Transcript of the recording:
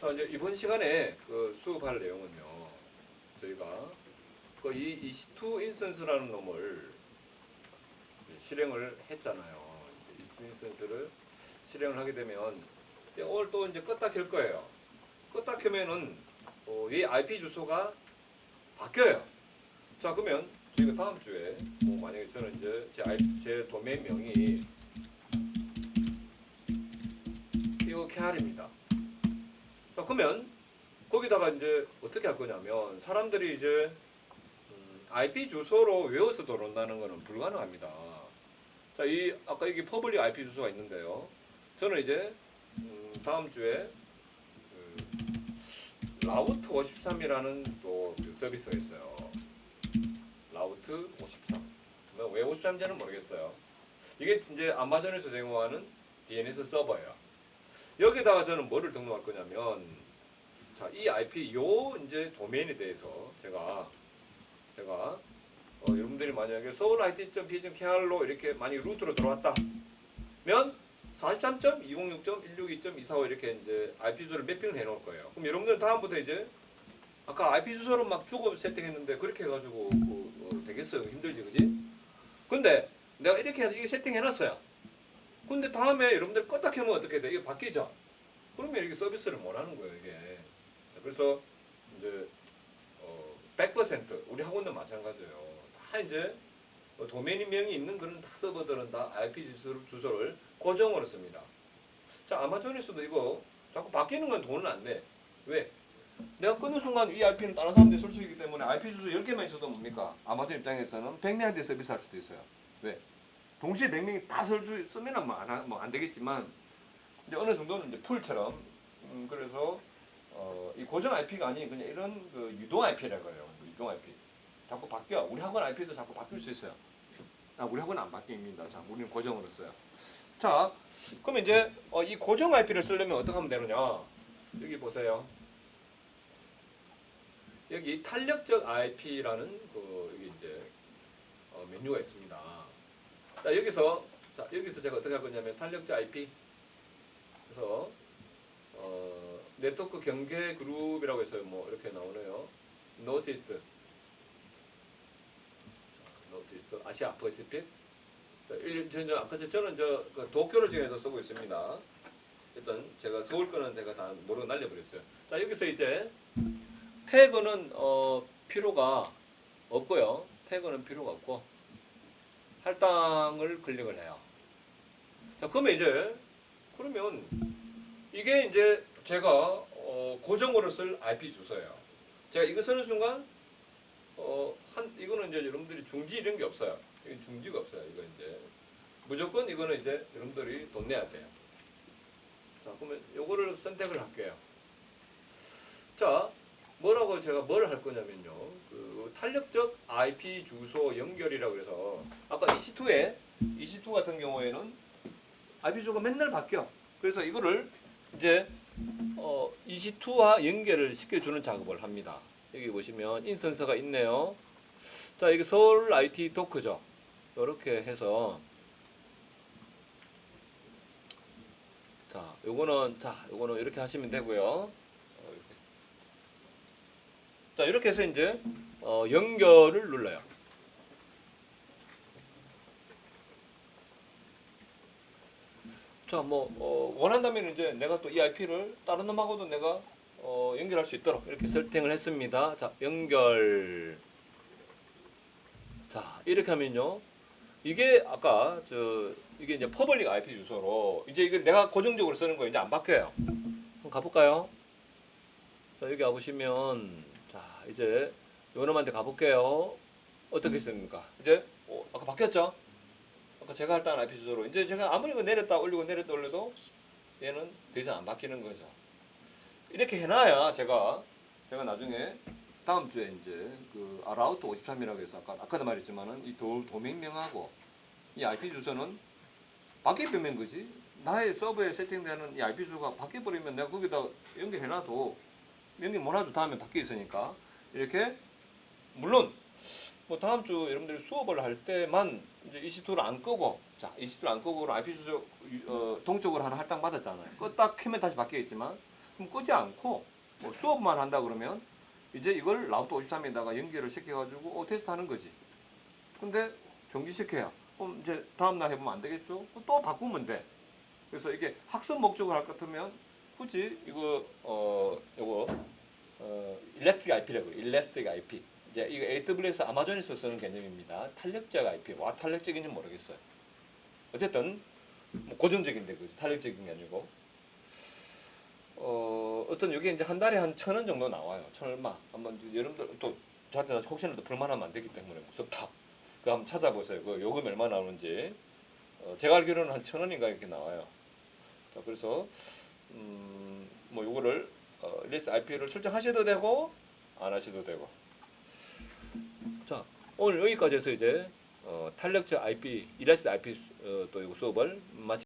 자, 이제 이번 시간에 그 수업할 내용은요. 저희가 그 이 EC2 인스턴스라는 놈을 실행을 했잖아요. EC2 인스턴스를 실행을 하게 되면 오늘 또 이제 껐다 켤 거예요. 껐다 켜면은 어, 이 IP 주소가 바뀌어요. 자 그러면 저희가 다음 주에 뭐 만약에 저는 이제 제, 제 도메인 명이 이거 KR입니다. 자, 그러면 거기다가 이제 어떻게 할 거냐면 사람들이 이제 음, IP 주소로 외워서 들어온다는 것은 불가능합니다. 자, 이 아까 여기 퍼블릭 IP 주소가 있는데요. 저는 이제 음, 다음 주에 그 라우트 53이라는 또 그 서비스가 있어요. 라우트 53. 뭐왜 53인지는 모르겠어요. 이게 이제 아마존에서 제공하는 DNS 서버예요. 여기다가 저는 뭐를 등록할 거냐면 자, 이 IP 요 이제 도메인에 대해서 제가 제가 어, 여러분들이 만약에 서울 IT.p.kr로 이렇게 만약 루트로 들어왔다. 면 43.206.162.245 이렇게 이제 IP 주소를 매핑을 해 놓을 거예요. 그럼 여러분들 다음부터 이제 아까 IP 주소를 막 주고 세팅했는데 그렇게 해가지고 그, 어, 되겠어요? 힘들지, 그지? 근데 내가 이렇게 해서 이게 세팅해 놨어요. 근데 다음에 여러분들 껐다 켜면 어떻게 돼? 이게 바뀌죠? 그러면 이게 서비스를 못 하는 거예요, 이게. 자, 그래서 이제 어, 100% 우리 학원도 마찬가지예요. 다 이제 어, 도메인 명이 있는 그런 다 서버들은 다 IP 주소를, 주소를 고정으로 씁니다. 자, 아마존에서도 이거 자꾸 바뀌는 건 돈은 안 내. 왜? 내가 끊는 순간 이 IP는 다른 사람들이 쓸 수 있기 때문에 IP 주소 10개만 있어도 뭡니까? 아마존 입장에서는 100명한테 서비스 할 수도 있어요. 왜? 동시에 100명이 다쓸수 쓰면은 뭐안 뭐 안 되겠지만 이제 어느 정도는 이제 풀처럼 음, 그래서 어, 이 고정 IP가 아닌 그냥 이런 그 유동 IP라고 해요. 유동 IP. 자꾸 바뀌어. 우리 학원 IP도 자꾸 바뀔 수 있어요. 아, 우리 학원 안 바뀝니다. 자, 우리는 고정으로 써요. 자, 그럼 이제 어, 이 고정 IP를 쓰려면 어떻게 하면 되느냐? 여기 보세요. 여기 탄력적 IP라는 그 여기 이제 어, 메뉴가 있습니다. 자, 여기서 자, 여기서 제가 어떻게 할 거냐면 탄력적 IP 그래서 어, 네트워크 경계 그룹이라고 해서 뭐 이렇게 나오네요. 노시스트 노시스트 아시아 퍼시픽 자, 일, 저, 저, 아까 저, 저는 저 그 도쿄를 지금해서 쓰고 있습니다. 일단 제가 서울 거는 제가 다 모르고 날려버렸어요. 자 여기서 이제 태그는 어, 필요가 없고요. 태그는 필요가 없고 할당을 클릭을 해요. 자 그러면 이제 그러면 이게 이제 제가 어, 고정으로 쓸 IP 주소예요. 제가 이거 쓰는 순간 어, 한 이거는 이제 여러분들이 중지 이런 게 없어요. 이건 중지가 없어요. 이거 이제 무조건 이거는 이제 여러분들이 돈 내야 돼요. 자 그러면 요거를 선택을 할게요. 자 뭐라고 제가 뭘 할 거냐면요. 그 탄력적 IP 주소 연결이라고 해서 아까 EC2에 EC2 같은 경우에는 IP 주소가 맨날 바뀌어. 그래서 이거를 이제 어, EC2와 연결을 시켜주는 작업을 합니다. 여기 보시면 인스턴스가 있네요. 자, 이게 서울 IT 도크죠. 이렇게 해서 자, 요거는 자, 요거는 이렇게 하시면 되고요. 자, 이렇게 해서 이제 어, 연결을 눌러요. 자, 뭐 어, 원한다면 이제 내가 또 이 IP를 다른 놈하고도 내가 어, 연결할 수 있도록 이렇게 세팅을 했습니다. 자, 연결. 자, 이렇게 하면요. 이게 아까 저 이게 이제 퍼블릭 IP 주소로 이제 이게 내가 고정적으로 쓰는 거 이제 안 바뀌어요. 한번 가볼까요? 자, 여기 와보시면 자, 이제 요놈한테 가볼게요. 어떻게 씁니까? 이제 어, 아까 바뀌었죠? 아까 제가 할당한 IP 주소로 이제 제가 아무리 그 내렸다 올리고 내렸다 올려도 얘는 더 이상 안 바뀌는 거죠. 이렇게 해놔야 제가 제가 나중에 다음 주에 이제 그 아라우트 53이라고 해서 아까 아까도 말했지만은 이 도, 도메인명하고 이 IP 주소는 바뀌면 거지. 나의 서버에 세팅되는 이 IP 주소가 바뀌어 버리면 내가 거기다 연결해놔도 연결 못해도 다음에 바뀌어 있으니까 이렇게 물론 뭐 다음 주 여러분들이 수업을 할 때만 이제 EC2를 안 끄고 자 EC2를 안 끄고 IP 주소 어, 동쪽으로 하나 할당 받았잖아요. 껐다 켜면 다시 바뀌겠지만 그럼 끄지 않고 뭐 수업만 한다 그러면 이제 이걸 라우터 53에다가 연결을 시켜가지고 어, 테스트하는 거지. 근데 정지시켜야 그럼 이제 다음 날 해보면 안 되겠죠? 또 바꾸면 돼. 그래서 이게 학습 목적으로 할 것 같으면 굳이 이거 어 이거 어 일라스틱 IP라고 일라스틱 IP 이제 이거 AWS 아마존에서 쓰는 개념입니다. 탄력적 IP 와 탄력적인지 모르겠어요. 어쨌든 뭐 고정적인데 그 탄력적인 게 아니고 어 어떤 여기 이제 한 달에 한 천 원 정도 나와요. 천 얼마 한번 여러분들 또 저한테 혹시나 또 불만하면 안 되기 때문에 무섭다. 그 한번 찾아보세요. 그 요금 얼마 나오는지 어, 제가 알기로는 한 천 원인가 이렇게 나와요. 자, 그래서 음, 뭐 요거를 어, 리스트 IP를 설정하셔도 되고 안 하셔도 되고. 자, 오늘 여기까지 해서 이제 어, 탄력적 IP, 일라스트 IP 어, 또 수업을 마치